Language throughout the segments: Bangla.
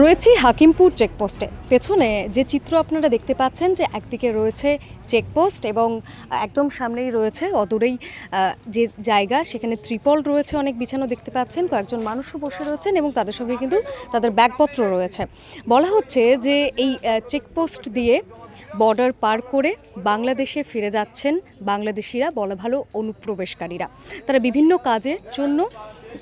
রয়েছি হাকিমপুর চেকপোস্টে। পেছনে যে চিত্র আপনারা দেখতে পাচ্ছেন যে একদিকে রয়েছে চেকপোস্ট এবং একদম সামনেই রয়েছে অদূরেই যে জায়গা, সেখানে ত্রিপল রয়েছে অনেক বিছানো দেখতে পাচ্ছেন। কয়েকজন মানুষও বসে রয়েছেন এবং তাদের সঙ্গে কিন্তু তাদের ব্যাগপত্র রয়েছে। বলা হচ্ছে যে এই চেকপোস্ট দিয়ে বর্ডার পার করে বাংলাদেশে ফিরে যাচ্ছেন বাংলাদেশিরা, বলা ভালো অনুপ্রবেশকারীরা। তারা বিভিন্ন কাজের জন্য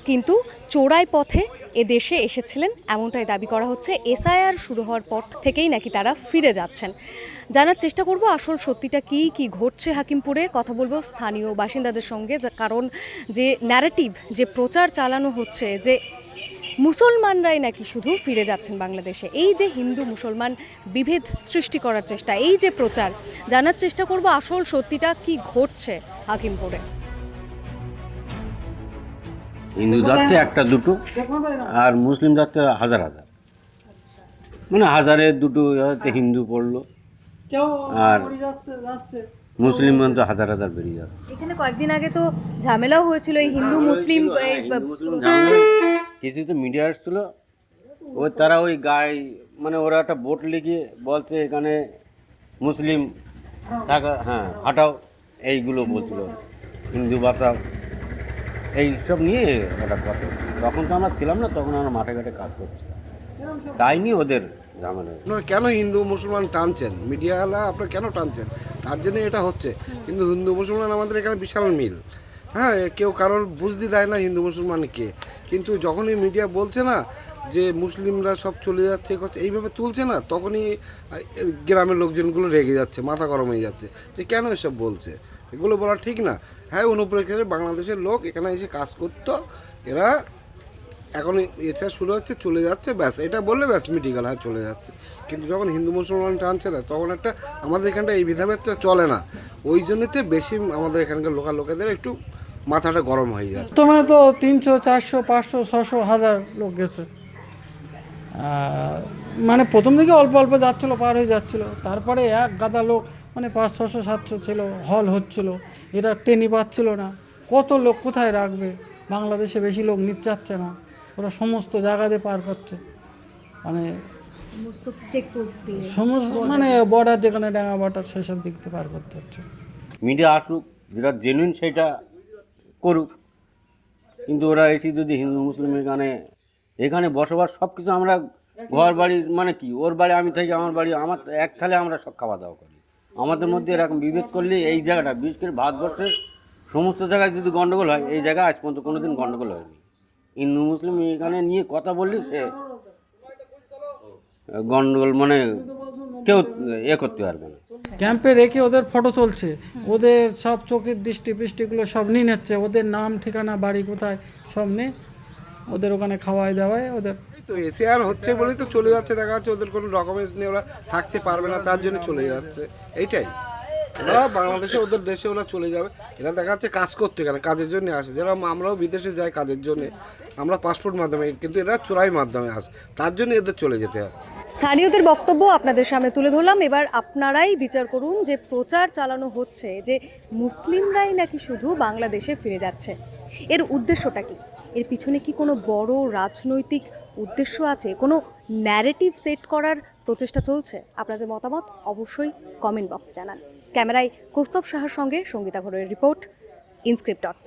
কিন্তু চোরাই পথে এ দেশে এসেছিলেন। এমনটাই দাবি করা হচ্ছে। এসআইআর শুরু হওয়ার পর থেকেই নাকি তারা ফিরে যাচ্ছেন। জানার চেষ্টা করব আসল সত্যিটা কি কি ঘটছে হাকিমপুরে? কথা বলব স্থানীয় বাসিন্দাদের সঙ্গে কারণ যে ন্যারেটিভ যে প্রচার চালানো হচ্ছে যে মুসলমানরাই নাকি শুধু ফিরে যাচ্ছেন বাংলাদেশে। এই যে হিন্দু মুসলমান বিভেদ সৃষ্টি করার চেষ্টা, এই যে প্রচার, জানার চেষ্টা করব আসল সত্যিটা কি ঘটছে হাকিমপুরে। হিন্দু যাচ্ছে একটা দুটো আর মুসলিম যাচ্ছে হাজার হাজার। মানে হাজারে দুটো হয়তো হিন্দু পড়ল আর মুসলিম তো হাজার হাজার বেরিয়ে যাচ্ছে। এখানে কয়েকদিন আগে তো ঝামেলাও হয়েছিল এই হিন্দু মুসলিম এই কিছু তো মিডিয়া আসছিল ও তারা ওই গায়ে মানে ওরা একটা বোট লিখিয়ে বলছে এখানে মুসলিম থাকা হ্যাঁ হাঁটাও এইগুলো বলছিল। হিন্দু বাঁচাও। এই সব নিয়ে ওটা কথা তখন তো আমরা ছিলাম না তখন আমরা মাঠে ঘাটে কাজ করছিলাম তাই নিয়ে ওদের ঝামেলা। আপনারা কেন হিন্দু মুসলমান টানছেন? মিডিয়াওয়ালা আপনারা কেন টানছেন? তার জন্য এটা হচ্ছে। কিন্তু হিন্দু মুসলমান আমাদের এখানে বিশাল মিল। হ্যাঁ কেউ কারোর বুঝতে দেয় না হিন্দু মুসলমান কে কিন্তু যখনই মিডিয়া বলছে না যে মুসলিমরা সব চলে যাচ্ছে করছে, এইভাবে তুলছে না তখনই গ্রামের লোকজনগুলো রেগে যাচ্ছে মাথা গরম হয়ে যাচ্ছে। যে কেন এসব বলছে? এগুলো বলা ঠিক না। হ্যাঁ অনুপ্রেক্ষে বাংলাদেশের লোক এখানে এসে কাজ করতো, এরা এখন এছাড়া শুরু হচ্ছে, চলে যাচ্ছে, ব্যাস। এটা বললে ব্যাস মিটি হ্যাঁ চলে যাচ্ছে। কিন্তু যখন হিন্দু, মুসলমান টানছে না, তখন একটা আমাদের এখানটা এই বিধাভেদটা চলে না। ওই জন্যতে বেশি আমাদের এখানকার লোকাল লোকেদের একটু মাথাটা গরম হয়ে যাচ্ছে। প্রথমে তো তিনশো, চারশো, পাঁচশো, ছশো হাজার লোক গেছে। মানে প্রথম দিকে অল্প অল্প যাচ্ছিল, পার হয়ে যাচ্ছিল। তারপরে এক গাদা লোক মানে পাঁচ ছশো সাতশো ছিল হল হচ্ছিল এরা ট্রেনই পাচ্ছিল না। কত লোক কোথায় রাখবে? বাংলাদেশে বেশি লোক নিচ্ছাচ্ছে না। ওরা সমস্ত জায়গাতে পার করছে। মানে সমস্ত সমস্ত মানে বর্ডার যেখানে ডাঙা বর্ডার সেসব দিক দিয়ে পার করতে হচ্ছে। মিডিয়া আসুক যেটা জেনুইন সেটা করুক। কিন্তু ওরা এসে যদি হিন্দু মুসলিম এখানে এখানে বসবাস সব কিছু আমরা ঘর বাড়ি মানে কি? ওর বাড়ি আমি থাকি আমার বাড়ি আমার এক থালে আমরা সব খাওয়া দাওয়া করি। আমাদের মধ্যে এরকম বিভেদ করলে এই জায়গাটা, বিশেষ করে ভারতবর্ষের সমস্ত জায়গায় যদি গণ্ডগোল হয়, এই জায়গায় আজ পর্যন্ত কোনো দিন গণ্ডগোল হয়নি। হিন্দু, মুসলিম এখানে নিয়ে কথা বললে সে গণ্ডগোল মানে কেউ এ করতে পারবে না। ক্যাম্পে রেখে ওদের ফটো তুলছে। ওদের সব চোখের দৃষ্টি ফিষ্টিগুলো সব নিয়ে নিচ্ছে। ওদের নাম, ঠিকানা, বাড়ি কোথায় সব নিয়ে ওদের ওখানে খাওয়াই দাওয়ায় ওদের এই তো এসে আর হচ্ছে বলেই তো চলে যাচ্ছে দেখা যাচ্ছে ওদের কোনো ডকুমেন্টস নিয়ে ওরা থাকতে পারবে না তার জন্য চলে যাচ্ছে। এইটাই। ওরা বাংলাদেশে ওদের দেশে ওরা চলে যাবে। এরা দেখা যাচ্ছে কাজ করতে কেন কাজের জন্য আসে। যেরকম আমরাও বিদেশে যাই কাজের জন্য আমরা পাসপোর্ট মাধ্যমে কিন্তু এরা চোরাই মাধ্যমে আসে। তার জন্য এদের চলে যেতে হচ্ছে। স্থানীয়দের বক্তব্য আপনাদের সামনে তুলে ধরলাম। এবার আপনারাই বিচার করুন যে প্রচার চালানো হচ্ছে যে মুসলিমরাই নাকি শুধু বাংলাদেশে ফিরে যাচ্ছে। এর উদ্দেশ্যটা কি? এর পিছনে কি কোনো বড় রাজনৈতিক উদ্দেশ্য আছে? কোনো ন্যারেটিভ সেট করার প্রচেষ্টা চলছে? আপনাদের মতামত অবশ্যই কমেন্ট বক্স জানান। ক্যামেরায় কৌস্তব সাহার সঙ্গে সঙ্গীতা ঘরের রিপোর্ট ইনস্ক্রিপ্ট ডট